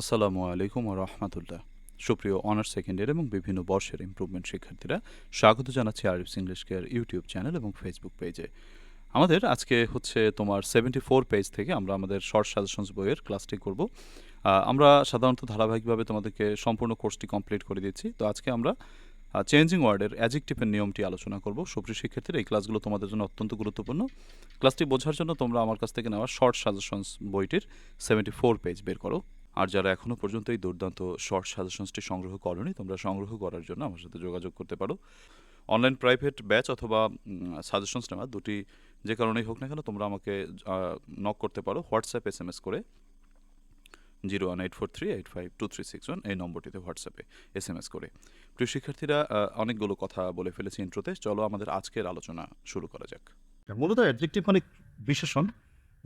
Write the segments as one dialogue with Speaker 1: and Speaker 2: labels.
Speaker 1: আসসালামু আলাইকুম রহমতুল্লাহ। সুপ্রিয় অনার্স সেকেন্ড ইয়ার এবং বিভিন্ন বর্ষের ইমপ্রুভমেন্ট শিক্ষার্থীরা, স্বাগত জানাচ্ছি Arif's English care YouTube channel এবং ফেসবুক পেজে আমাদের আজকে হচ্ছে তোমার সেভেন্টি ফোর পেজ থেকে আমরা আমাদের শর্ট সাজেশনস বইয়ের ক্লাসটি করব। আমরা সাধারণত ধারাবাহিকভাবে তোমাদেরকে সম্পূর্ণ কোর্সটি কমপ্লিট করে দিচ্ছি তো আজকে আমরা চেঞ্জিং ওয়ার্ডের অ্যাজেক্টিভের নিয়মটি আলোচনা করব। সুপ্রিয় শিক্ষার্থীরা, এই ক্লাসগুলো তোমাদের জন্য অত্যন্ত গুরুত্বপূর্ণ। ক্লাসটি বোঝার জন্য তোমরা আমার কাছ থেকে নেওয়া শর্ট সাজেশনস বইটির সেভেন্টি ফোর পেজ বের করো। আর যারা এখনও পর্যন্ত এই দুর্দান্ত শর্ট সাজেশনসটি সংগ্রহ করনি, তোমরা সংগ্রহ করার জন্য আমার সাথে যোগাযোগ করতে পারো। অনলাইন প্রাইভেট ব্যাচ অথবা সাজেশনস নেওয়া, দুটি যে কারণেই হোক না কেন, তোমরা আমাকে নক করতে পারো হোয়াটসঅ্যাপ এস এম এস করে। Zero one eight four three eight five two three six one এই নম্বরটিতে হোয়াটসঅ্যাপে এস এম এস করে। প্রিয় শিক্ষার্থীরা অনেকগুলো কথা বলে ফেলেছি ইন্ট্রোতে চলো আমাদের আজকের আলোচনা শুরু করা যাক।
Speaker 2: মূলত অ্যাডজেক্টিভ মানে বিশেষণ।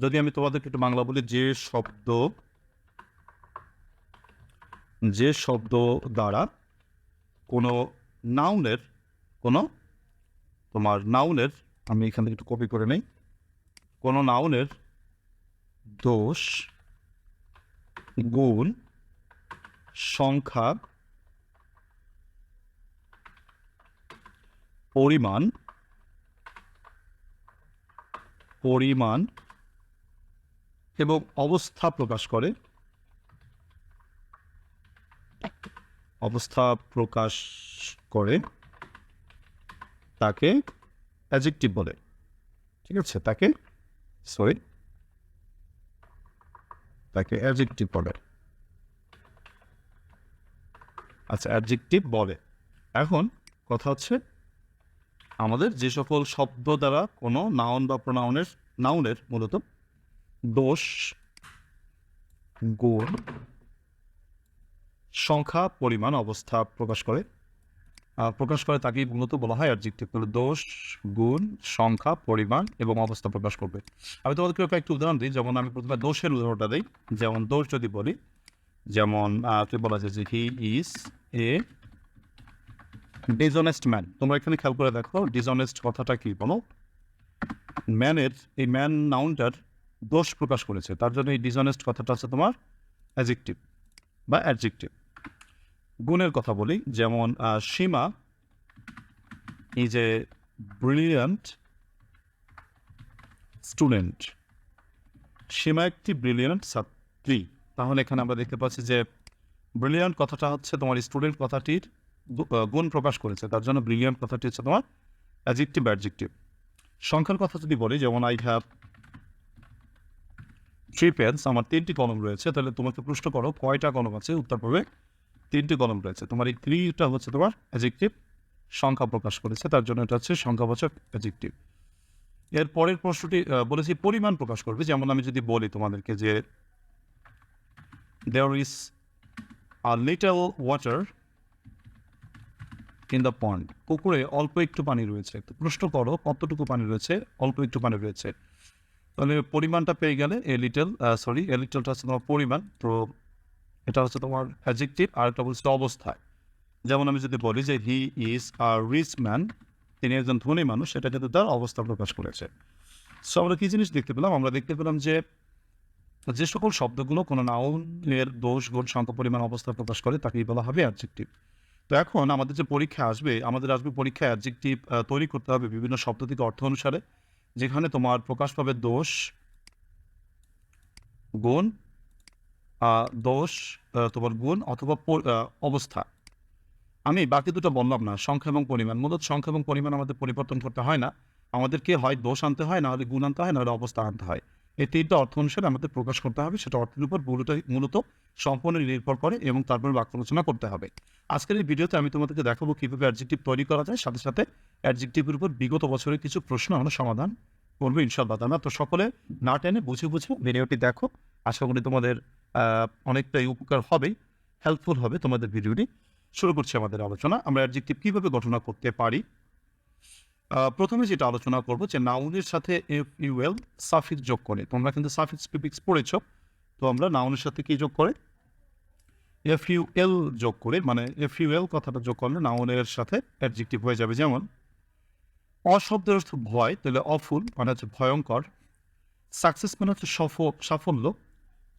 Speaker 2: যদি আমি তোমাদেরকে একটু বাংলা বলি, যে শব্দ যে শব্দ দ্বারা কোনো নাউনের কোনো, তোমার নাউনের আমি এখান থেকে একটু কপি করে নেই, কোনো নাউনের দোষ, গুণ, সংখ্যা, পরিমাণ পরিমাণ এবং অবস্থা প্রকাশ করে অবস্থা প্রকাশ করে তাকে অ্যাজেক্টিভ বলে। ঠিক আছে? তাকে সরি তাকে অ্যাডজেক্টিভ বলে। আচ্ছা অ্যাডজেক্টিভ বলে। এখন কথা হচ্ছে, আমাদের যে সকল শব্দ দ্বারা কোনো নাউন বা প্রোনাউনের নাউনের মূলত দোষ, গুণ সংখ্যা, পরিমাণ, অবস্থা প্রকাশ করে। প্রকাশ করে তাকেই মূলত বলা হয় অ্যাডজেক্টিভ তাহলে দোষ, গুণ, সংখ্যা, পরিমাণ এবং অবস্থা প্রকাশ করবে। আমি তোমাদেরকে কয়েকটি উদাহরণ দিই, যেমন আমি প্রথমে দোষের উদাহরণটা দিই। যেমন দোষ যদি বলি, যেমন তুই বলা যায় যে he is a dishonest man তোমরা এখানে খেয়াল করে দেখো ডিজনেস্ট কথাটা কি বলো? ম্যানের, এই ম্যান নাউনটার দোষ প্রকাশ করেছে। তার জন্য এই ডিজনেস্ট কথাটা হচ্ছে তোমার অ্যাজেক্টিভ বা অ্যাডজেক্টিভ গুণের কথা বলি। যেমন Seema is a brilliant student Seema একটি ব্রিলিয়ান্ট ছাত্রী। তাহলে এখানে আমরা দেখতে পাচ্ছি যে ব্রিলিয়ান্ট কথাটা হচ্ছে তোমার স্টুডেন্ট কথাটির গুণ প্রকাশ করেছে। তার জন্য ব্রিলিয়ান্ট কথাটি হচ্ছে তোমার অ্যাজেক্টিভ অ্যাডজেক্টিভ সংখ্যার কথা যদি বলি, যেমন আই হ্যাভ থ্রি পেন্স আমার তিনটি কলম রয়েছে, তাহলে তোমাকে প্রশ্ন করো, কয়টা কলম আছে? উত্তর পূর্বে তিনটি কলম রয়েছে। তোমার এই থ্রিটা হচ্ছে তোমার অ্যাজেক্টিভ সংখ্যা প্রকাশ করেছে। তার জন্য এটা হচ্ছে সংখ্যাবাচক অ্যাজেক্টিভ এর পরের প্রশ্নটি বলেছি পরিমাণ প্রকাশ করবে। যেমন আমি যদি বলি তোমাদেরকে যে there is a little water in the pond পুকুরে অল্প একটু পানি রয়েছে। তো প্রশ্ন করো, কতটুকু পানি রয়েছে? অল্প একটু পানি রয়েছে। তাহলে পরিমাণটা পেয়ে গেলে এ লিটল সরি এ লিটলটা হচ্ছে তোমার পরিমাণ। তো এটা হচ্ছে তোমার অ্যাজেক্টিভ আর একটা বলছে অবস্থায়। যেমন আমি যদি বলি যে he is a rich man তিনি একজন ধনী মানুষ, সেটা কিন্তু তার অবস্থা প্রকাশ করেছে। সো আমরা কী জিনিস দেখতে পেলাম? আমরা দেখতে পেলাম যে যে সকল শব্দগুলো কোনো নাউনের দোষ, গুণ শান্ত পরিমাণ, অবস্থা প্রকাশ করে, তাকেই বলা হবে অ্যাডজেক্টিভ তো এখন আমাদের যে পরীক্ষা আসবে, আমাদের আসবে পরীক্ষায় অ্যাডজেক্টিভ তৈরি করতে হবে বিভিন্ন শব্দ থেকে অর্থ অনুসারে, যেখানে তোমার প্রকাশ পাবে দোষ, গুণ দোষ তোমার গুণ অথবা অবস্থা। আমি বাকি দুটো বললাম না, সংখ্যা এবং পরিমাণ। মূলত সংখ্যা এবং পরিমাণ আমাদের পরিবর্তন করতে হয় না। আমাদেরকে হয় দোষ আনতে হয়, না হলে গুণ আনতে হয়, না হলে অবস্থা আনতে হয়। এই তিনটা অর্থ অনুসারে আমাদের প্রকাশ করতে হবে। সেটা অর্থের উপর মূলত মূলত সম্পূর্ণ নির্ভর করে এবং তারপরে বাক্য রচনা করতে হবে। আজকের এই ভিডিওতে আমি তোমাদেরকে দেখাবো কীভাবে অ্যাডজেক্টিভ তৈরি করা যায়। সাথে সাথে অ্যাডজেক্টিভের উপর বিগত বছরের কিছু প্রশ্ন আমরা সমাধান করব ইনশাল্লাহ তালা তো সকলে না টেনে বুঝে বুঝে ভিডিওটি দেখো। আশা করি তোমাদের অনেকটাই উপকার হবে হেল্পফুল হবে তোমাদের ভিডিওটি শুরু করছি আমাদের আলোচনা। আমরা অ্যাডজেক্টিভ কীভাবে গঠনা করতে পারি? প্রথমে যেটা আলোচনা করব যে নাউনের সাথে এফ ইউএল সাফিক্স যোগ করে। তোমরা কিন্তু সাফিক্স প্রিফিক্স পড়েছ, তো আমরা নাউনের সাথে কি যোগ করে? এফ ইউ এল যোগ করে মানে এফ ইউ এল কথাটা যোগ করলে নাউনের সাথে অ্যাডজেক্টিভ হয়ে যাবে। যেমন, অশব্দের অর্থ ভয়, তাহলে অফুল মানে হচ্ছে ভয়ঙ্কর। সাকসেস মানে হচ্ছে সফ সাফল্য।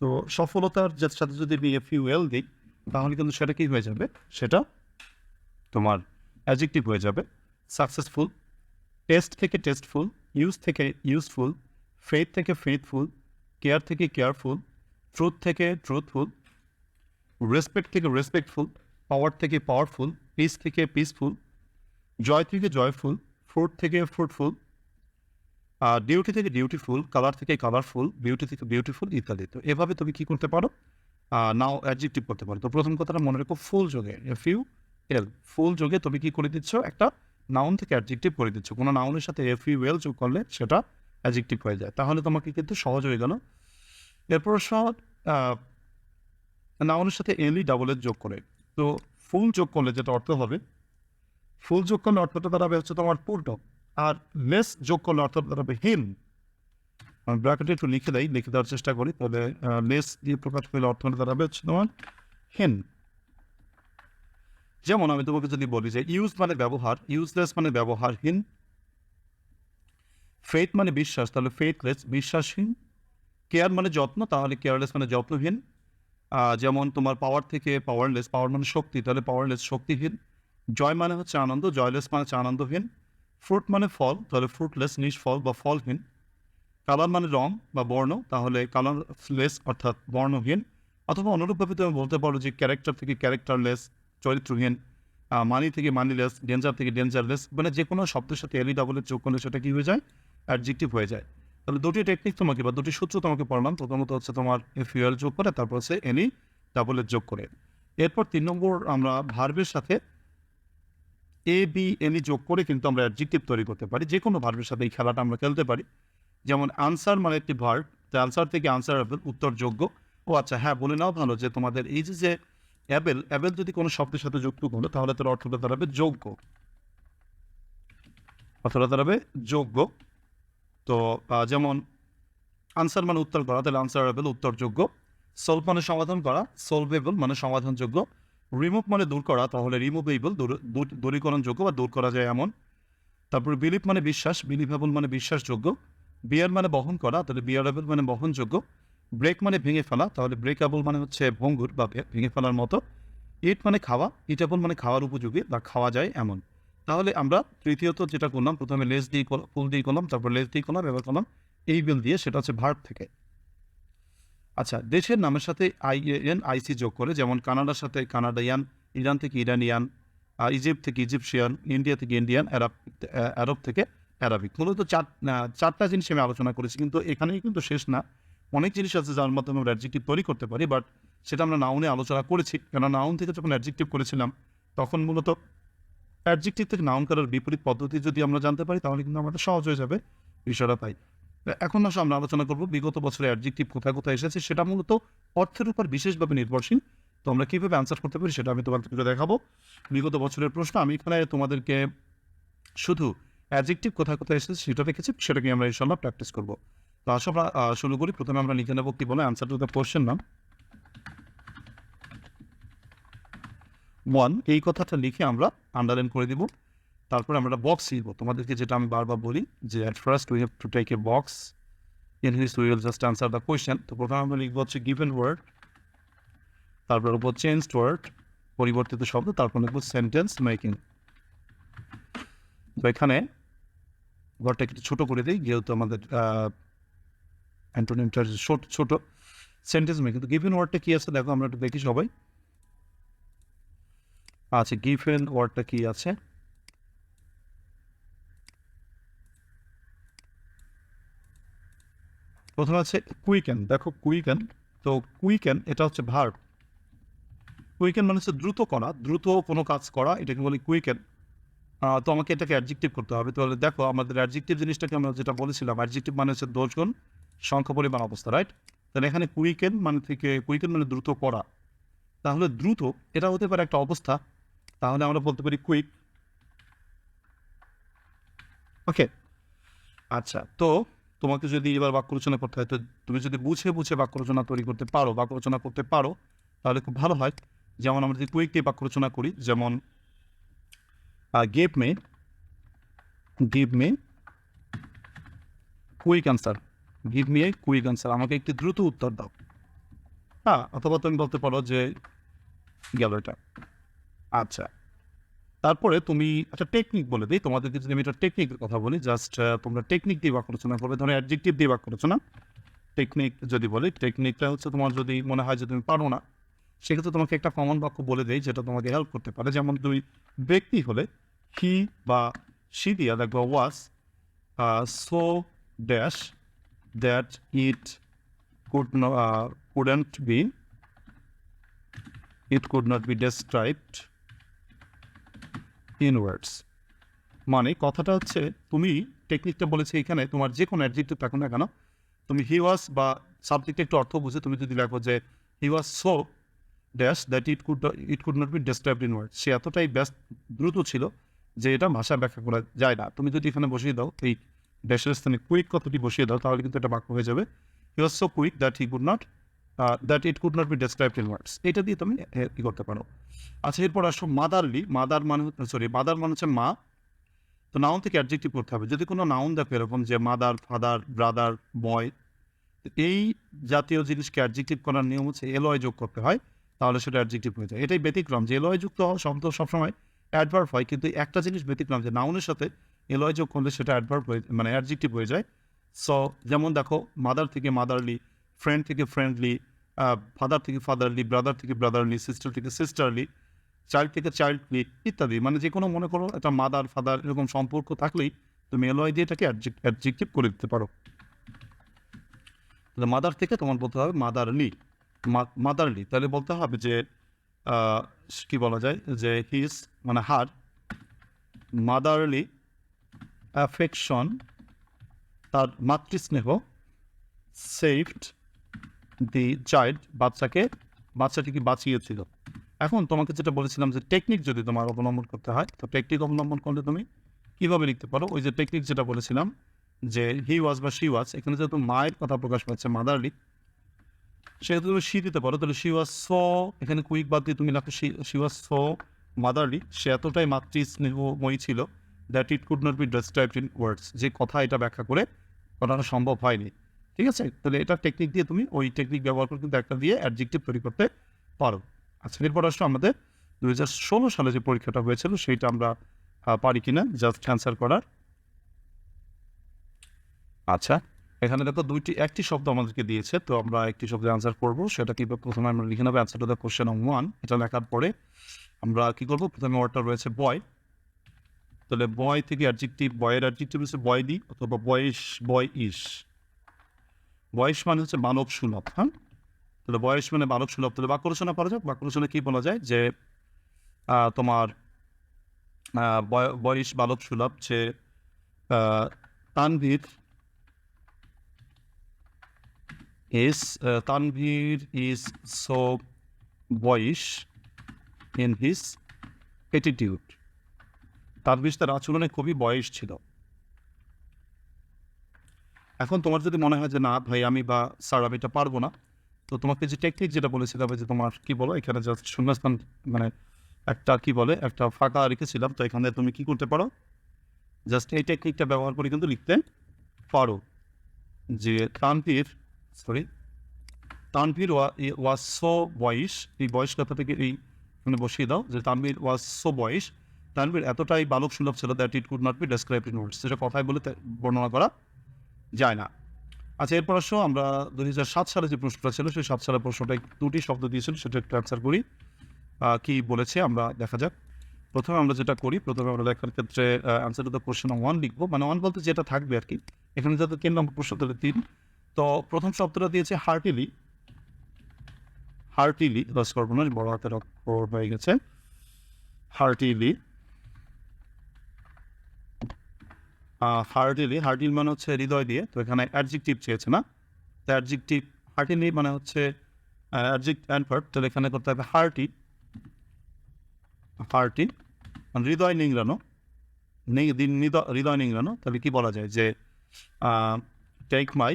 Speaker 2: তো সফলতার সাথে যদি আমি এফ ইউ এল দিই, তাহলে কিন্তু সেটা কি হয়ে যাবে? সেটা তোমার অ্যাজেক্টিভ হয়ে যাবে। সাকসেসফুল টেস্ট থেকে টেস্টফুল ইউজ থেকে ইউজফুল ফেথ থেকে ফেথফুল কেয়ার থেকে কেয়ারফুল ট্রুথ থেকে ট্রুথফুল রেসপেক্ট থেকে রেসপেক্টফুল পাওয়ার থেকে পাওয়ারফুল পিস থেকে পিসফুল জয় থেকে জয়ফুল ফ্রুট থেকে ফ্রুটফুল ডিউটি থেকে ডিউটিফুল কালার থেকে কালারফুল বিউটি থেকে বিউটিফুল ইত্যাদি। তো এভাবে তুমি কী করতে পারো? নাও অ্যাডজেক্টিভ করতে পারো। তো প্রথম কথাটা মনে রেখো ফুল যোগে এফ ইউ এল ফুল যোগে তুমি কী করে দিচ্ছ? একটা নাউন থেকে অ্যাডজেক্টিভ করে দিচ্ছ। কোনো নাউনের সাথে এফ ইউ এল যোগ করলে সেটা অ্যাডজেক্টিভ হয়ে যায়। তাহলে তোমাকে কিন্তু সহজ হয়ে গেল। এরপর সহজ নাউনের সাথে এলই ডাবল এর যোগ করে। তো ফুল যোগ করলে যেটা অর্থ হবে ফুল যোগ করলে অর্থটা দাঁড়াবে হচ্ছে তোমার পূর্ণ। আর লেস যোগ করলে দাঁড়াবে হীন আমি ব্র্যাকেটে একটু লিখে দেয় লিখে দেওয়ার চেষ্টা করি, তাহলে লেস দিয়ে প্রকাশ পেলে অর্থটা দাঁড়াবে হচ্ছে তোমার হীন যেমন আমি তোমাকে যদি বলি যে ইউজ মানে ব্যবহার ইউজলেস মানে ব্যবহারহীন ফেথ মানে বিশ্বাস, তাহলে ফেথলেস বিশ্বাসহীন কেয়ার মানে যত্ন, তাহলে কেয়ারলেস মানে যত্নহীন যেমন তোমার পাওয়ার থেকে পাওয়ারলেস পাওয়ার মানে শক্তি, তাহলে পাওয়ারলেস শক্তিহীন, জয় মানে হচ্ছে আনন্দ জয়লেস মানে হচ্ছে আনন্দহীন ফ্রুট মানে ফল, তাহলে ফ্রুটলেস নিষ্ফল বা ফলহীন। কালার মানে রং বা বর্ণ, তাহলে কালারলেস অর্থাৎ বর্ণহীন। অথবা অনুরূপভাবে তুমি বলতে পারো যে ক্যারেক্টার থেকে ক্যারেক্টারলেস চরিত্রহীন মানি থেকে মানিলেস ডেঞ্জার থেকে ডেঞ্জারলেস মানে যে কোনো শব্দের সাথে এলি ডাবলের যোগ করলে সেটা কী হয়ে যায়? অ্যাডজেক্টিভ হয়ে যায়। তাহলে দুটি টেকনিক তোমাকে বা দুটি সূত্র তোমাকে পড়লাম। প্রথমত হচ্ছে তোমার ফিউয়েল যোগ করে, তারপর হচ্ছে এনি ডাবলের যোগ করে। এরপর তিন নম্বর আমরা ভার্বের সাথে এ বি এনি যোগ করে কিন্তু আমরা অ্যাডজেক্টিভ তৈরি করতে পারি। যে কোনো ভার্বের সাথে এই খেলাটা আমরা খেলতে পারি। যেমন আনসার মানে একটি ভার্ব আনসার থেকে আনসার উত্তরযোগ্য। ও আচ্ছা হ্যাঁ বলে নাও ভালো যে তোমাদের এই যে যে অ্যাবেল অ্যাবেল যদি কোনো শব্দের সাথে যুক্ত করো তাহলে তার অর্থটা দাঁড়াবে যোগ্য। অর্থটা দাঁড়াবে যোগ্য। তো যেমন আনসার মানে উত্তর করা, তাহলে আনসারেবল উত্তরযোগ্য। সলভ মানে সমাধান করা সলভেবল মানে সমাধানযোগ্য। রিমুভ মানে দূর করা, তাহলে রিমুভেবল দূরীকরণযোগ্য বা দূর করা যায় এমন। তারপর বিলিভ মানে বিশ্বাস বিলিভেবল মানে বিশ্বাসযোগ্য। বিয়ার মানে বহন করা, তাহলে বিয়ারেবল মানে বহনযোগ্য। ব্রেক মানে ভেঙে ফেলা, তাহলে ব্রেকএবল মানে হচ্ছে ভঙ্গুর বা ভেঙে ফেলার মতো। ইট মানে খাওয়া ইটেবল মানে খাওয়ার উপযোগী বা খাওয়া যায় এমন। তাহলে আমরা তৃতীয়ত যেটা করলাম, প্রথমে লেস দিয়ে ফুল দিয়ে করলাম তারপর লেস দিয়ে করলাম এবার করলাম এই বিল দিয়ে, সেটা হচ্ছে ভার্ব থেকে। আচ্ছা দেশের নামের সাথে আই এন আইসি যোগ করে, যেমন কানাডার সাথে কানাডিয়ান, ইরান থেকে ইরানিয়ান ইজিপ্ট থেকে ইজিপশিয়ান, ইন্ডিয়া থেকে ইন্ডিয়ান, অ্যারাব আরব থেকে অ্যারাবিক। মূলত চার চারটা জিনিস আমি আলোচনা করেছি, কিন্তু এখানেই কিন্তু শেষ না। অনেক জিনিস আছে যার মাধ্যমে আমরা অ্যাডজেক্টিভ তৈরি করতে পারি বাট সেটা আমরা নাউনে আলোচনা করেছি। কেন নাউন থেকে যখন অ্যাডজেক্টিভ করেছিলাম, তখন মূলত অ্যাডজেক্টিভ থেকে নাউন করার বিপরীত পদ্ধতি যদি আমরা জানতে পারি, তাহলে কিন্তু আমাদের সহজ হয়ে যাবে বিষয়টা তাই। এখন আসলে আমরা আলোচনা করব বিগত বছরে অ্যাডজেক্টিভ কোথায় কোথায় এসেছে, সেটা মূলত অর্থের উপর বিশেষভাবে নির্ভরশীল। তো আমরা কীভাবে আনসার করতে পারি সেটা আমি তোমাদেরকে দেখাবো। বিগত বছরের প্রশ্ন, আমি এখানে তোমাদেরকে শুধু অ্যাডজেক্টিভ কোথায় কোথায় এসেছে সেটা রেখেছি সেটাকে আমরা এই ইনশাল্লাহ প্র্যাকটিস করব। তো আসো, আমরা শুরু করি। প্রথমে আমরা লিখে নেব কি বলে অ্যান্সার টু দ্য কোশ্চেন নাম। ওয়ান এই কথাটা লিখে আমরা আন্ডারলাইন করে দিব। তারপরে আমরা একটা বক্স লিখব তোমাদেরকে যেটা আমি বারবার বলি যে at first we have to take a box in his we will just answer the question তো প্রথমে আমরা লিখব হচ্ছে গিভেন ওয়ার্ড তারপর লিখব চেঞ্জ ওয়ার্ড পরিবর্তিত শব্দ, তারপর লিখব সেন্টেন্স মেকিং তো এখানে ঘরটা একটু ছোটো করে দিই, যেহেতু আমাদের অ্যান্টোনিমটা ছোট ছোট। সেন্টেন্স মেকিং তো গিভেন ওয়ার্ডটা কী আছে? দেখো আমরা একটু দেখি সবাই। আচ্ছা গিভেন ওয়ার্ডটা কি আছে? প্রথমে আছে কুইকেন দেখো কুইকেন তো কুইকেন এটা হচ্ছে ভার্ব কুইকেন মানে হচ্ছে দ্রুত করা, দ্রুত কোনো কাজ করা, এটাকে বলি কুইকেন তো আমাকে এটাকে অ্যাডজেক্টিভ করতে হবে। তাহলে দেখো আমাদের অ্যাডজেক্টিভ জিনিসটাকে আমরা যেটা বলেছিলাম অ্যাডজেক্টিভ মানে হচ্ছে দোষগুণ, সংখ্যা, পরিমাণ, অবস্থা রাইট তাহলে এখানে কুইকেন মানে থেকে কুইকেন মানে দ্রুত করা। তাহলে দ্রুত, এটা হতে পারে একটা অবস্থা, তাহলে আমরা বলতে পারি কুইক ওকে আচ্ছা তো তোমাকে যদি এবার বাক্য রচনা করতে হয়, তো তুমি যদি বুঝে বুঝে বাক্য রচনা তৈরি করতে পারো, বাক্য রচনা করতে পারো, তাহলে খুব ভালো হয়। যেমন আমরা যদি দিয়ে বাক্য রচনা করি, যেমন gave me give me quick answer give me a quick answer আমাকে একটি দ্রুত উত্তর দাও। হ্যাঁ অথবা তুমি বলতে পারো যে, গেল এটা। আচ্ছা। তারপরে তুমি একটা টেকনিক বলে দিই। তোমাদেরকে যদি আমি একটা টেকনিকের কথা বলি জাস্ট তোমরা টেকনিক দিয়ে বাক্য রচনা করবে। ধরো অ্যাডজেক্টিভ দিয়ে বাক্য রচনা। টেকনিক যদি বলি টেকনিকটা হচ্ছে তোমার যদি মনে হয় যে তুমি পারো না সেক্ষেত্রে তোমাকে একটা কমন বাক্য বলে দেয় যেটা তোমাকে হেল্প করতে পারে। যেমন তুমি ব্যক্তি হলে হি বা সি দিয়া দেখবে was so dash that it could no, uh, couldn't be it could not described মানে কথাটা হচ্ছে, তুমি টেকনিকটা বলেছে এখানে, তোমার যে কোনো অ্যাডজেক্টিভ থাকুক না কেন, তুমি হি ওয়াজ বা সাবজেক্ট একটু অর্থ বুঝে তুমি যদি লেখো যে he was so dash that it could it could not be described in word সে এতটাই ব্যস্ত, দ্রুত ছিল যে এটা ভাষা ব্যাখ্যা করা যায় না। তুমি যদি এখানে বসিয়ে দাও, এই ড্যাশের স্থানে কুইক কথাটি বসিয়ে দাও, তাহলে কিন্তু এটা বাক্য হয়ে যাবে। He was so quick that he could not that it could not be described in words এটা দিয়ে তুমি কি করতে পারো। আচ্ছা এরপর আসো মাদারলি মাদার মানে সরি মাদার মানে হচ্ছে মা। তো নাউন থেকে অ্যাডজেক্টিভ করতে হবে। যদি কোনো নাউন দেখো এরকম যে মাদার ফাদার ব্রাদার বয় এই জাতীয় জিনিসকে অ্যাডজেক্টিভ করার নিয়ম হচ্ছে এলয় যোগ করতে হয়, তাহলে সেটা অ্যাডজেক্টিভ হয়ে যায়। এটাই ব্যতিক্রম যে এলয় যুক্ত শব্দ সবসময় অ্যাডভার্ব হয়, কিন্তু একটা জিনিস ব্যতিক্রম যে নাউনের সাথে এলয় যোগ করলে সেটা অ্যাডভার্ব হয়ে মানে অ্যাডজেক্টিভ হয়ে যায়। সো যেমন দেখো মাদার থেকে মাদারলি ফ্রেন্ড থেকে ফ্রেন্ডলি ফাদার থেকে ফাদারলি ব্রাদার থেকে ব্রাদারলি সিস্টার থেকে সিস্টারলি চাইল্ড থেকে চাইল্ডলি ইত্যাদি। মানে যে কোনো মনে করো একটা মাদার ফাদার এরকম সম্পর্ক থাকলেই তুমি এলওয়াই দিয়ে এটাকে অ্যাডজেক্টিভ করে দিতে পারো। তাহলে মাদার থেকে তোমার বলতে হবে মাদারলি মাদারলি তাহলে বলতে হবে যে কি বলা যায়? যে হিস মানে হার মাদারলি অ্যাফেকশন তার মাতৃস্নেহ সেভড দি চাইল্ড বাচ্চাকে বাচ্চাটিকে বাঁচিয়েছিল? এখন তোমাকে যেটা বলেছিলাম যে টেকনিক যদি তোমার অবলম্বন করতে হয়, তো টেকনিক অবলম্বন করলে তুমি কীভাবে লিখতে পারো? ওই যে টেকনিক যেটা বলেছিলাম যে হি ওয়াজ বা শি ওয়াজ এখানে যেহেতু মায়ের কথা প্রকাশ পাচ্ছে মাদারলি সেহেতু তুমি শি দিতে পারো, তাহলে শি ওয়াজ সো এখানে কুইক বাদ দিয়ে তুমি লেখো শি ওয়াজ সো মাদারলি সে এতটাই মাতৃ স্নেহময়ী ছিল that it could not be described in words যে কথা এটা ব্যাখ্যা করে করানো সম্ভব হয়নি। ঠিক আছে? তাহলে এটা টেকনিক দিয়ে তুমি ওই টেকনিক ব্যবহার করে কিন্তু একটা দিয়ে অ্যাডজেক্টিভ তৈরি করতে পারো। আচ্ছা এরপর আসলে আমাদের দু হাজার ষোলো সালে যে পরীক্ষাটা হয়েছিল, সেইটা আমরা পারি কিনা? জাস্ট অ্যান্সার করার। আচ্ছা এখানে দেখো দুইটি, একটি শব্দ আমাদেরকে দিয়েছে, তো আমরা একটি শব্দের অ্যান্সার করব। সেটা কি প্রথমে আমরা লিখে নেব answer to the question one এটা লেখার পরে আমরা কি করব? প্রথমে ওয়ার্ডটা রয়েছে বয় তাহলে বয় থেকে অ্যাডজেক্টিভ বয়ের অ্যাডজেক্টিভ হচ্ছে বয় দি, অথবা বয়স বয় ইস বয়স মানে হচ্ছে মানব সুলভ হ্যাঁ? তাহলে বয়স মানে মানব সুলভ। তাহলে বাক্য রচনা করা যাক। বাক্য রচনা কি বলা যায়? যে তোমার বয়- বয়স বালক সুলভ, যে Tanvir is Tanvir Tanvir so boyish in his attitude. Tanvir তার আচরণে খুবই বয়স ছিল। এখন তোমার যদি মনে হয় যে, না ভাই, আমি বা স্যার, আমি এটা পারব না, তো তোমাকে যে টেকনিক যেটা বলেছিলাম যে তোমার কি বলো, এখানে জাস্ট শূন্যস্থান মানে একটা কি বলে, একটা ফাঁকা রেখেছিলাম, তো এখানে তুমি কি করতে পারো? জাস্ট এই টেকনিকটা ব্যবহার করে কিন্তু লিখতে পারো। যে Tanvir sorry Tanvir was so boyish, এই বয়স কথা থেকে এই মানে বসিয়ে দাও, যে তানভীর ওয়াজ সো বয়স, তানভীর এতটাই বালক সুলভ ছিল that it could not be describe in words সেটা কথায় বলে বর্ণনা করা যায় না। আচ্ছা এরপর আসো, আমরা দু হাজার সাত সালে যে প্রশ্নটা ছিল, সেই সাত সালের প্রশ্নটা দুটি শব্দ দিয়েছিল সেটা একটু অ্যান্সার করি। কি বলেছে, আমরা দেখা যাক। প্রথমে আমরা যেটা করি, প্রথমে আমরা লেখার ক্ষেত্রে answer to the question one লিখব। মানে ওয়ান বলতে যেটা থাকবে আর কি। এখানে যাতে তিন নম্বর প্রশ্ন তাহলে তিন। তো প্রথম শব্দটা দিয়েছে হার্টিলি। হার্টিলি রস করব বড় হাতের অক্ষর হয়ে গেছে। হার্টিলি। হার্টিলি হার্টিল মানে হচ্ছে হৃদয় দিয়ে, তো এখানে অ্যাডজেক্টিভ চেয়েছে না? তো অ্যাডজেক্টিভ হার্টিলি মানে হচ্ছে অ্যাডজেক্ট অ্যানফার্ট তাহলে এখানে করতে হবে হার্টি হার্টি মানে হৃদয় নিংড়ানো হৃদয় নিংড়ানো, তাহলে কি বলা যায় যে টেক মাই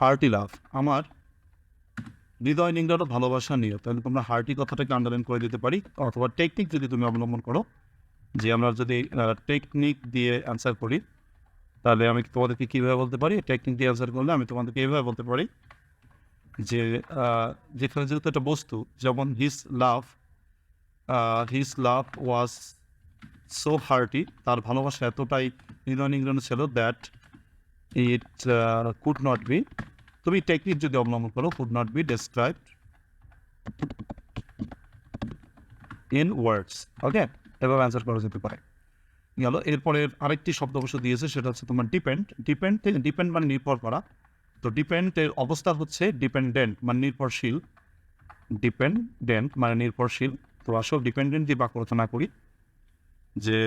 Speaker 2: হার্টি লাভ আমার হৃদয় নিংড়ানো ভালোবাসা নিয়ে তাহলে তোমরা হার্টি কথাটাকে আন্ডারলাইন করে দিতে পারি, অথবা টেকনিক যদি তুমি অবলম্বন করো যে আমরা যদি টেকনিক দিয়ে অ্যান্সার করি, তাহলে আমি তোমাদেরকে কীভাবে বলতে পারি? টেকনিক দিয়ে অ্যান্সার করলে আমি তোমাদেরকে এইভাবে বলতে পারি যে যেখানে যেহেতু একটা বস্তু, যেমন হিস লাভ হিস লাভ ওয়াজ সো হার্টি তার ভালোবাসা এতটাই নির্ণয় নিগ্রহণ ছিল that it could not be তুমি টেকনিক যদি অবলম্বন করো could not be describe in words okay এভাবে অ্যান্সার করা যেতে পারে। গেল এরপরের আরেকটি শব্দ অবশ্য দিয়েছে, সেটা হচ্ছে তোমার ডিপেন্ড ডিপেন্ড থেকে ডিপেন্ড মানে নির্ভর করা। তো ডিপেন্ডের অবস্থা হচ্ছে ডিপেন্ডেন্ট মানে নির্ভরশীল। ডিপেন্ডেন্ট মানে নির্ভরশীল। তো আসল ডিপেন্ডেন্ট দিয়ে বাক্য রচনা করি। যে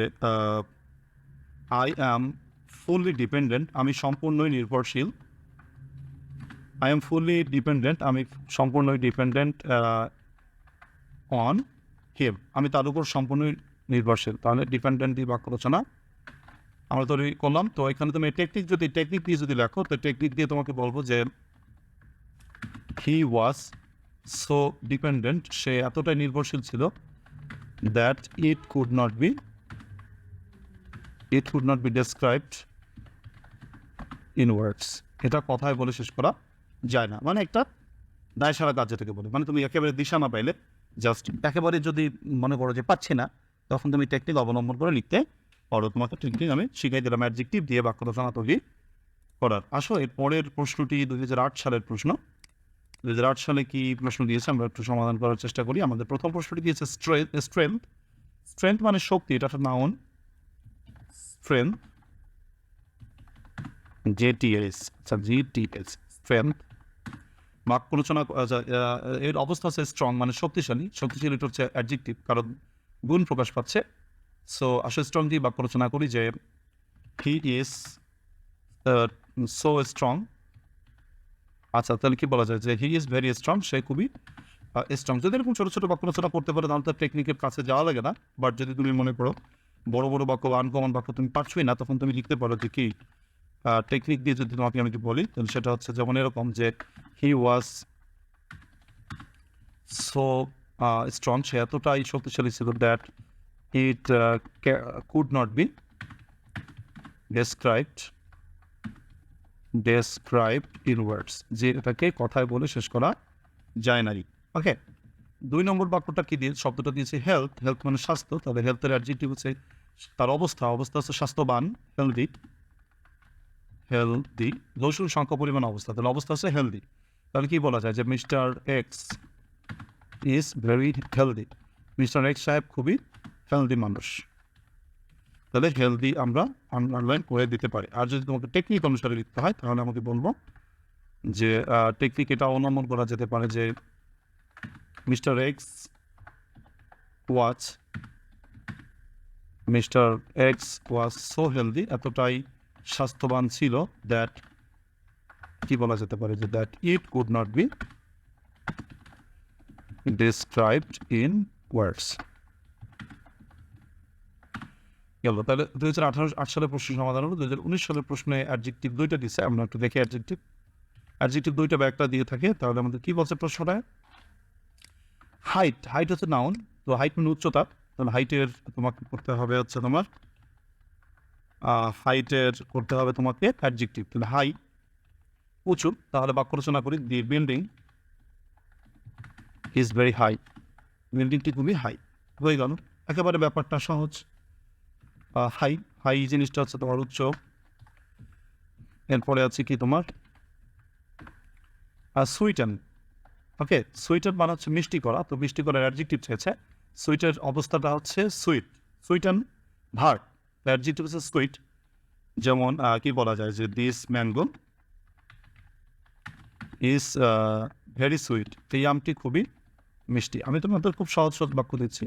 Speaker 2: আই অ্যাম ফুললি ডিপেন্ডেন্ট আমি সম্পূর্ণই নির্ভরশীল। আই এম ফুললি ডিপেন্ডেন্ট আমি সম্পূর্ণই ডিপেন্ডেন্ট অন হিম আমি তার উপর সম্পূর্ণই নির্ভরশীল। তাহলে ডিপেন্ডেন্ট দিয়ে বাক্য রচনা আমরা তৈরি করলাম। তো এখানে তুমি টেকনিক যদি টেকনিক দিয়ে যদি লেখো, তো টেকনিক দিয়ে তোমাকে বলব যে হি ওয়াজ সো ডিপেন্ডেন্ট সে এতটাই নির্ভরশীল ছিল that it could not be it could not be described in words এটা কথায় বলে শেষ করা যায় না। মানে একটা দায় সারা কাজ যেটাকে বলে। মানে তুমি একেবারে দিশা না পাইলে জাস্ট একেবারে যদি মনে করো যে পাচ্ছি না তখন তুমি টেকনিক অবলম্বন করে লিখতে পারো। তোমাকে টেকনিক আমি শিখাই দিলাম। অ্যাডজেক্টিভ দিয়ে বাক্য রচনা তৈরি করার। আসো এর পরের প্রশ্নটি দুই হাজার আট সালের প্রশ্ন। দুই হাজার আট সালে কি প্রশ্ন দিয়েছে? আমরা একটু সমাধান করার চেষ্টা করি। আমাদের প্রথম প্রশ্নটি দিয়েছে স্ট্রেংথ স্ট্রেংথ মানে শক্তি এটা একটা নাউন স্ট্রেংথ জেটিএস আচ্ছা জিটিএস স্ট্রেংথ বাক্য রচনা আচ্ছা, এর অবস্থা হচ্ছে স্ট্রং মানে শক্তিশালী। শক্তিশালী এটা হচ্ছে অ্যাডজেক্টিভ কারণ গুণ প্রকাশ পাচ্ছে। সো আসলে স্ট্রং দিয়ে বাক্য রচনা করি যে হি ইজ সো স্ট্রং আচ্ছা তাহলে কি বলা যায় যে হি ইজ ভেরি স্ট্রং সে খুবই স্ট্রং যদি এরকম ছোটো ছোটো বাক্য রচনা করতে পারো, তাহলে তার টেকনিকের কাছে যাওয়া লাগে না। বাট যদি তুমি মনে করো, বড় বড় বাক্য বা আনকমন বাক্য তুমি পারছোই না, তখন তুমি লিখতে পারো যে, কি টেকনিক দিয়ে যদি তোমাকে আমি বলি, তাহলে সেটা হচ্ছে যেমন এরকম যে হি ওয়াজ সো স্ট্রং সে এতটাই শক্তিশালী ছিল that it could not be described described in words যে এটাকে কথায় বলে শেষ করা যায় না ওকে দুই নম্বর বাক্যটা কি দিয়ে, শব্দটা দিয়েছে হেলথ হেলথ মানে স্বাস্থ্য তাদের হেলথের অ্যাডজেক্টিভ হচ্ছে তার অবস্থা অবস্থা হচ্ছে স্বাস্থ্যবান হেলদি হেলদি দোষুর সংখ্যা পরিমাণ অবস্থা, তাহলে অবস্থা হচ্ছে হেলদি তাহলে কি বলা যায় যে mister X is very healthy mister X সাহেব খুবই হেলদি মানুষ। তাহলে হেলদি আমরা আন্ডারলাইন করে দিতে পারি। আর যদি তোমাকে টেকনিক অনুসারে লিখতে হয়, তাহলে আমাকে বলব যে টেকনিক এটা অবলম্বন করা যেতে পারে যে mister X was mister X was so healthy এতটাই স্বাস্থ্যবান ছিল দ্যাট কি বলা যেতে পারে যে that it could not be described in words গেল তাহলে দুই হাজার আঠারো, আট সালের প্রশ্ন সমাধান হলো। দুই হাজার উনিশ সালের প্রশ্নে অ্যাডজেক্টিভ দুইটা দিচ্ছে আমরা একটু দেখি অ্যাডজেক্টিভ অ্যাডজেক্টিভ দুইটা বা একটা দিয়ে থাকে, তাহলে আমাদের কি বলছে প্রশ্নটা? হাইট হাইট হচ্ছে নাউন তো হাইট মানে উচ্চতা। তাহলে হাইটের তোমাকে করতে হবে হচ্ছে তোমার হাইটের করতে হবে তোমাকে অ্যাডজেক্টিভ তাহলে হাই উঁচু, তাহলে বাক্য রচনা করি the building is very high বিল্ডিংটি খুবই হাই হয়ে গেল। একেবারে ব্যাপারটা সহজ। হাই হাই জিনিসটা হচ্ছে তোমার উচ্চ। এরপরে আছে কি তোমার? সুইটেন ওকে সুইটার মানে হচ্ছে মিষ্টি করা। তো মিষ্টি করার অ্যাডজেক্টিভ চেয়েছে। সুইটের অবস্থাটা হচ্ছে সুইট সুইটেন ভার্ট অ্যাডজেক্টিভ হচ্ছে সুইট যেমন কি বলা যায় যে this mango is very sweet এই আমটি খুবই মিষ্টি। আমি তোমাদের খুব সহজ সহজ বাক্য দিচ্ছি।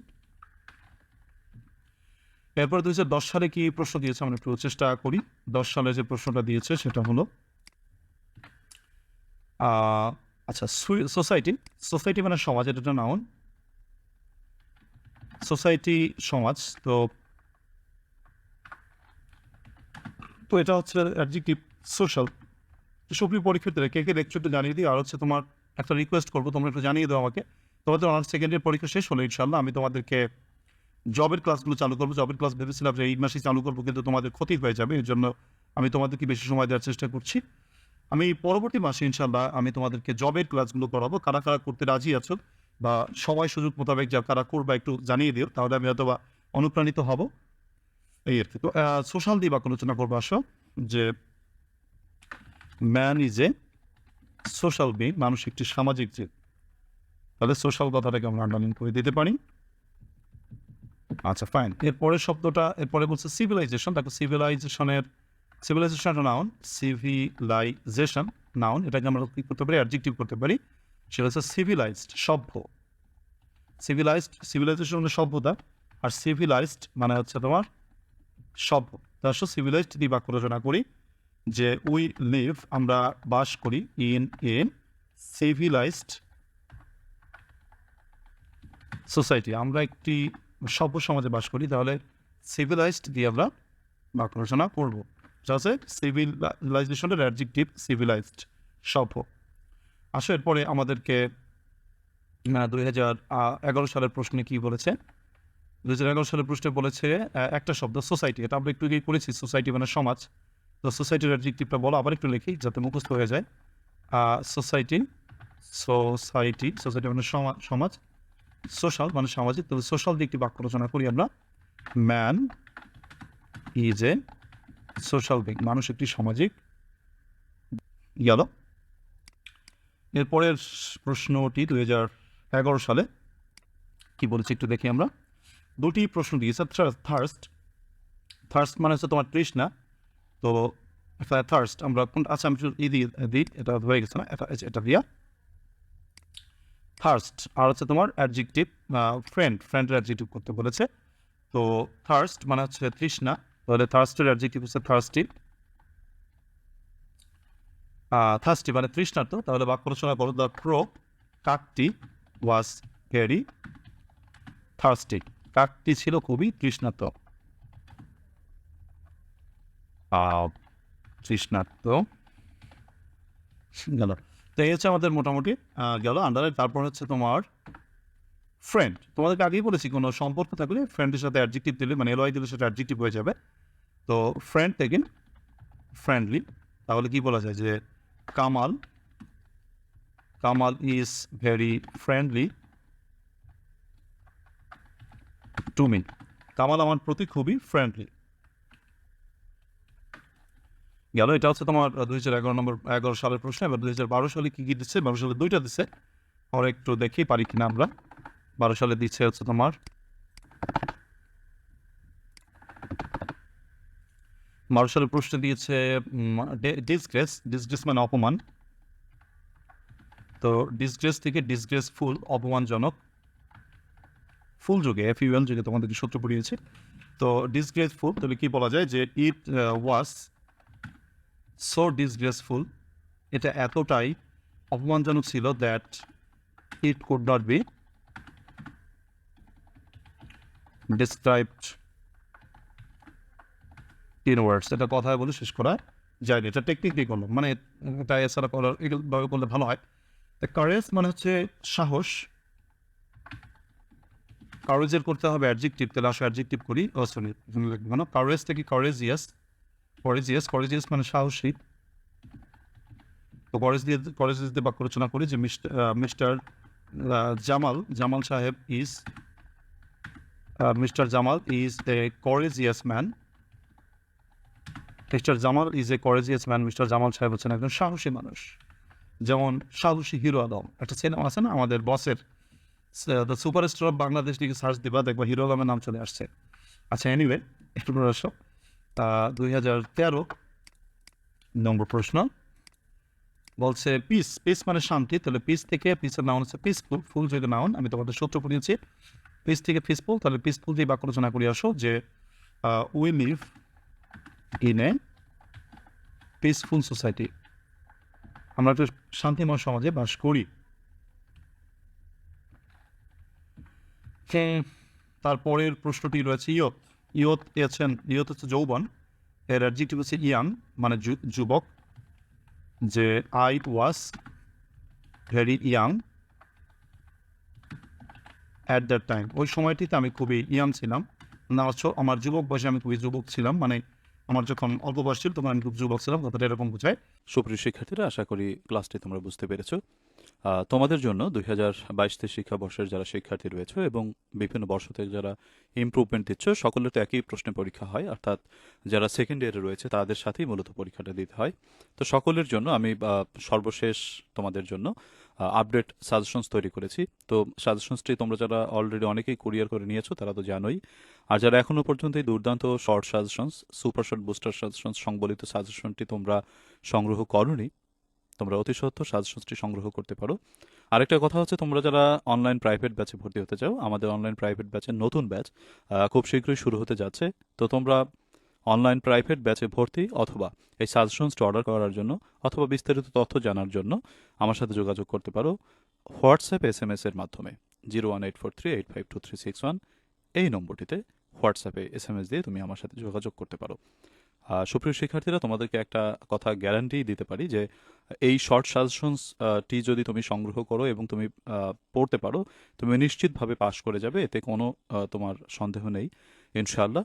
Speaker 2: এরপর দুই দশ সালে কি প্রশ্ন দিয়েছে? আমরা একটু চেষ্টা করি। দশ সালে যে প্রশ্নটা দিয়েছে, সেটা হলো আচ্ছা সোসাইটি সোসাইটি মানে সমাজ, এটা একটা নাউন সোসাইটি, সমাজ, তো তো এটা হচ্ছে অ্যাডজেক্টিভ সোশ্যাল সুপ্রিয় পরীক্ষার্থীরা কে কে লেকচারটা জানিয়ে দিই আর হচ্ছে তোমার একটা রিকোয়েস্ট করব, তোমরা একটু জানিয়ে দাও আমাকে। তোমাদের অনার্স সেকেন্ড ইয়ার পরীক্ষা শেষ হলো ইনশাল্লাহ আমি তোমাদেরকে জবের ক্লাসগুলো চালু করব। জবের ক্লাস ভেবেছিলাম যে এই মাসেই চালু করব, কিন্তু তোমাদের ক্ষতি হয়ে যাবে। এর জন্য আমি তোমাদেরকে বেশি সময় দেওয়ার চেষ্টা করছি। আমি পরবর্তী মাসে ইনশাল্লাহ আমি তোমাদেরকে জবের ক্লাসগুলো করাবো। কারা কারা করতে রাজি আছো বা সময় সুযোগ মোতাবেক যা কারা করবা একটু জানিয়ে দিও, তাহলে আমি হয়তো বা অনুপ্রাণিত হব। এই আর কি। তো সোশ্যাল দিয়ে বাক্য আলোচনা করব, আসো। যে man is a social being মানুষ একটি সামাজিক জীব। তাহলে সোশ্যাল কথাটাকে আমরা আন্ডারলাইন করে দিতে পারি। আচ্ছা ফাইন এরপরের শব্দটা, এরপরে বলছে সিভিলাইজেশন দেখো সিভিলাইজেশনের সিভিলাইজেশন নাউন সিভিলাইজেশন নাউন এটাকে আমরা কি করতে পারি? অ্যাডজেক্টিভ করতে পারি। সেটা হচ্ছে সিভিলাইজড সভ্য। সিভিলাইজড সিভিলাইজেশন মানে সভ্যতা, আর সিভিলাইজড মানে হচ্ছে তোমার সভ্য। তার সিভিলাইজড দিয়ে বাক্য রচনা করি, যে উই লিভ আমরা বাস করি ইন ইন সিভিলাইজড সোসাইটি, আমরা একটি সভ্য সমাজে বাস করি, তাহলে সিভিলাইজড দিয়ে আমরা বাক্য রচনা করব। যা সিভিলাইজেশনের অ্যাডজেক্টিভ সিভিলাইজড সভ্য। আসো, এরপরে আমাদেরকে দুই হাজার এগারো সালের প্রশ্নে কি বলেছে? দুই হাজার এগারো সালের প্রশ্নে বলেছে একটা শব্দ সোসাইটি এটা আমরা একটু আগেই করেছি সোসাইটি মানে সমাজ। তো সোসাইটির অ্যাডজেক্টিভটা বলো, আবার একটু লিখি, যাতে মুখস্থ হয়ে যায়। সোসাইটি সোসাইটি সোসাইটি মানে সমা- সমাজ। সোশ্যাল মানে সামাজিক তবে সোশ্যাল দিকটি বাক্য রচনা করি আমরা। Man is a social being মানুষ একটি সামাজিক। গেল। এরপরের প্রশ্নটি দুই হাজার এগারো সালে কি বলেছি একটু দেখি আমরা। দুটি প্রশ্ন দিয়েছে থার্স্ট থার্স্ট মানে হচ্ছে তোমার তৃষ্ণা। তো থার্স্ট আমরা কোন আচ্ছা আমি শুধু ই দিয়ে দিই, এটা হয়ে গেছে না? এটা এটা দিয়া। থার্স্ট আর হচ্ছে তোমার অ্যাডজেক্টিভ ফ্রেন্ড ফ্রেন্ডের অ্যাডজেক্টিভ করতে বলেছে। তো থার্স্ট মানে হচ্ছে তৃষ্ণা। তাহলে থার্স্টের অ্যাডজেক্টিভ হচ্ছে থার্স্টি থার্স্টি মানে তৃষ্ণার্ত। তাহলে বাক্য রচনা করো দ্য ক্রো কাকটি ওয়াজ ভেরি থার্স্টি কাকটি ছিল খুবই তৃষ্ণার্ত। তৃষ্ণার্ত। গেল। এই হচ্ছে আমাদের মোটামুটি গেল আন্ডারে তারপর হচ্ছে তোমার ফ্রেন্ড তোমাদেরকে আগেই বলেছি, কোনো সম্পর্ক থাকলে ফ্রেন্ডের সাথে অ্যাডজেক্টিভ দিলে মানে এলওয়াই দিলে সেটা অ্যাডজেক্টিভ হয়ে যাবে। তো ফ্রেন্ড থেকে ফ্রেন্ডলি তাহলে কি বলা যায় যে Kamal Kamal is very friendly to me Kamal আমার প্রতি খুবই ফ্রেন্ডলি গেল, এটা হচ্ছে তোমার দুই হাজার এগারো নম্বর, এগারো সালের প্রশ্ন, এবার দুই হাজার বারো সালে কী কী দিচ্ছে? বারো সালে দুইটা দিচ্ছে। আর একটু দেখি, পারি কিনা আমরা। বারো সালে দিচ্ছে হচ্ছে তোমার, বারো সালের প্রশ্ন দিয়েছে ডিসগ্রেস ডিসগ্রেস মানে অপমান। তো ডিসগ্রেস থেকে ডিসগ্রেসফুল অপমানজনক, ফুল যুগে এফ ইউএল যুগে তোমাদেরকে সূত্র পড়িয়েছে। তো ডিসগ্রেসফুল তাহলে কি বলা যায়? যে ইট ওয়াজ সো ডিসগ্রেসফুল এটা এতটাই অপমানজনক ছিল that it could not be described in words এটা কথায় বলে শেষ করা যায়নি। এটা টেকনিক দিয়ে করলাম। মানে এটা এছাড়া করার এগুলোভাবে করলে ভালো হয়। কারেজ মানে হচ্ছে সাহস। কারেজের করতে হবে অ্যাডজেক্টিভ তাহলে আসো অ্যাডজেক্টিভ করি। ও সরি কেন কারেজ থেকে করেজিয়াস করেজিয়াস মানে সাহসী। তো করেজ দিয়ে বাক্য রচনা করি যে মিস্টার জামাল জামাল সাহেব is mister Jamal is a courageous man mister Jamal is a courageous man mister Jamal সাহেব হচ্ছেন একজন সাহসী মানুষ। যেমন সাহসী হিরো আলম একটা সিনেমা আছে না, আমাদের বসের the super star of Bangladesh লিখে সার্চ দিবা, দেখবা হিরো আলমের নাম চলে আসছে। আচ্ছা এনিওয়ে একটু আসো দুই হাজার তেরো নম্বর প্রশ্ন বলছে পিস পিস মানে শান্তি। তাহলে পিস থেকে পিসের নাউন হচ্ছে পিসফুল ফুল যদি নাউন আমি তোমাদের সূত্র পড়িয়েছি। পিস থেকে পিসফুল তাহলে পিসফুল দিয়ে বাক্য রচনা করে আসো যে we live in a peaceful society আমরা একটা শান্তিময় সমাজে বাস করি। হুম, তারপরের প্রশ্নটি রয়েছে ইয়ত ইয়ত আছেন ইয়ত হচ্ছে যৌবন। এর অ্যাডজেক্টিভ হচ্ছে ইয়াং মানে যুবক। যে I was very young at that time. ওই সময়টিতে আমি খুবই ইয়াং ছিলাম। না আমার যুবক বয়সে আমি খুবই যুবক ছিলাম। মানে আমার যখন অল্প বয়স ছিল, তখন আমি খুব যুবক ছিলাম, কথাটা এরকম বোঝায়।
Speaker 1: সুপ্রিয় শিক্ষার্থীরা, আশা করি ক্লাসটি তোমরা বুঝতে পেরেছ। তোমাদের জন্য দুই হাজার বাইশ তেইশ শিক্ষাবর্ষের যারা শিক্ষার্থী রয়েছে এবং বিভিন্ন বর্ষ থেকে যারা ইমপ্রুভমেন্ট দিচ্ছ, সকলের তো একই প্রশ্নে পরীক্ষা হয়। অর্থাৎ যারা সেকেন্ড ইয়ারে রয়েছে, তাদের সাথেই মূলত পরীক্ষাটা দিতে হয়। তো সকলের জন্য আমি সর্বশেষ তোমাদের জন্য আপডেট সাজেশনস তৈরি করেছি। তো সাজেশনসটি তোমরা যারা অলরেডি অনেকেই কুরিয়ার করে নিয়েছো, তারা তো জানোই। আর যারা এখনও পর্যন্ত এই দুর্দান্ত short suggestions super short booster suggestions সংবলিত সাজেশনটি তোমরা সংগ্রহ করনি, তোমরা অতি সত্ত্বর সাজেশনসটি সংগ্রহ করতে পারো। আরেকটা কথা হচ্ছে, তোমরা যারা অনলাইন প্রাইভেট ব্যাচে ভর্তি হতে চাও, আমাদের অনলাইন প্রাইভেট ব্যাচের নতুন ব্যাচ খুব শীঘ্রই শুরু হতে যাচ্ছে। তো তোমরা অনলাইন প্রাইভেট ব্যাচে ভর্তি অথবা এই সাজেশনসটি অর্ডার করার জন্য অথবা বিস্তারিত তথ্য জানার জন্য আমার সাথে যোগাযোগ করতে পারো হোয়াটসঅ্যাপ এস এম এস এর মাধ্যমে zero one eight four three eight five two three six one. এই নম্বরটিতে হোয়াটসঅ্যাপে এস এম এস দিয়ে তুমি আমার সাথে যোগাযোগ করতে পারো। সুপ্রিয় শিক্ষার্থীরা, তোমাদেরকে একটা কথা গ্যারান্টি দিতে পারি যে, এই শর্ট সাজেশনস টি যদি তুমি সংগ্রহ করো এবং তুমি পড়তে পারো, তুমি নিশ্চিতভাবে পাশ করে যাবে। এতে কোনো তোমার সন্দেহ নেই। ইনশাআল্লাহ।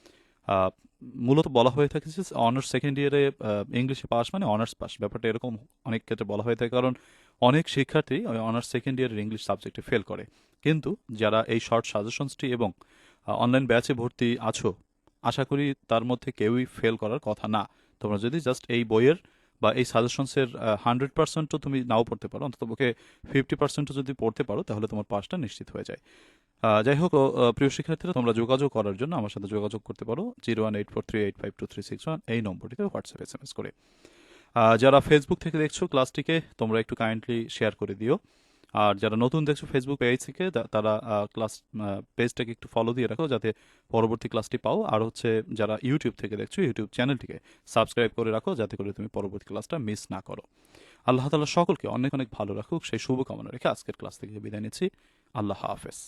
Speaker 1: মূলত বলা হয়ে থাকে যে অনার্স সেকেন্ড ইয়ারে ইংলিশে পাস মানে অনার্স পাস ব্যাপারটা এরকম অনেক ক্ষেত্রে বলা হয়ে থাকে কারণ অনেক শিক্ষার্থী অনার্স সেকেন্ড ইয়ারের ইংলিশ সাবজেক্টে ফেল করে। কিন্তু যারা এই শর্ট সাজেশনসটি এবং অনলাইন ব্যাচে ভর্তি আছো, আশা করি তার মধ্যে কেউই ফেল করার কথা না। তোমরা যদি জাস্ট এই বইয়ের বা এই সাজেশনসের হান্ড্রেড পার্সেন্টও তুমি নাও পড়তে পারো অন্তত পক্ষে ফিফটি পার্সেন্টও যদি পড়তে পারো, তাহলে তোমার পাসটা নিশ্চিত হয়ে যায়। যাই হোক প্রিয় শিক্ষার্থীরা, তোমরা যোগাযোগ করার জন্য আমার সাথে যোগাযোগ করতে পারো, zero one eight four three eight five two three six one, এই নম্বরটিতে হোয়াটসঅ্যাপ এস এম এস করে যারা ফেসবুক থেকে দেখছ ক্লাসটিকে, তোমরা একটু কাইন্ডলি শেয়ার করে দিও। আর যারা নতুন দেখছ ফেসবুক পেজ থেকে তারা ক্লাস পেজটাকে একটু ফলো দিয়ে রাখো, যাতে পরবর্তী ক্লাসটি পাও। আর হচ্ছে, যারা ইউটিউব থেকে দেখছ ইউটিউব চ্যানেলটিকে সাবস্ক্রাইব করে রাখো, যাতে করে তুমি পরবর্তী ক্লাসটা মিস না করো। আল্লাহ তালা সকলকে অনেক অনেক ভালো রাখুক। সেই শুভকামনা রেখে আজকের ক্লাস থেকে বিদায় নিচ্ছি। আল্লাহ হাফেজ।